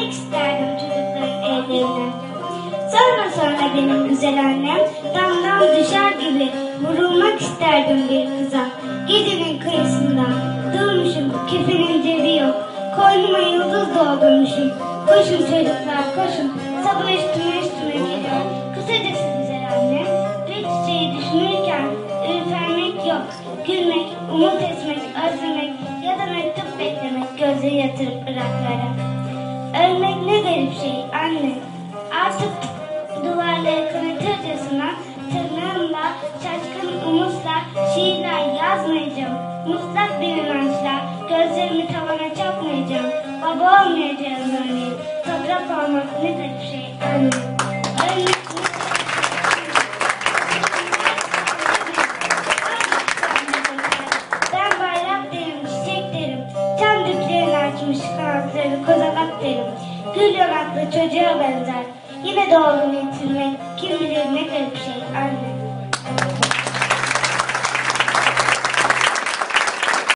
öpmek isterdim çocukların ellerini. Sonra sonra benim güzel annem damdan düşer gibi vurulmak isterdim bir kıza. Gecenin kıyısından durmuşum kefenin cebi yok. Koynuma yıldız doldurmuşum. Koşun çocuklar koşun. Sabah üstüme üstüme geliyor. Kısacası güzel anne. Bir çiçeği düşünürken ürpermek yok. Gülmek, umut etmek, özlemek gözleri yatırıp ıraklara. Ölmek ne garip şey anne. Artık duvarları kanatırcasına tırnağımla şaşkın umutla şiirler yazmayacağım. Mutlak bir inançla gözlerimi tavana çakmayacağım. Baba olmayacağım örneğin. Toprak olmak ne garip şey anne. Açmış kanatları, kozalak derim. Gül yanaklı çocuğa benzer. Yine de oğlunu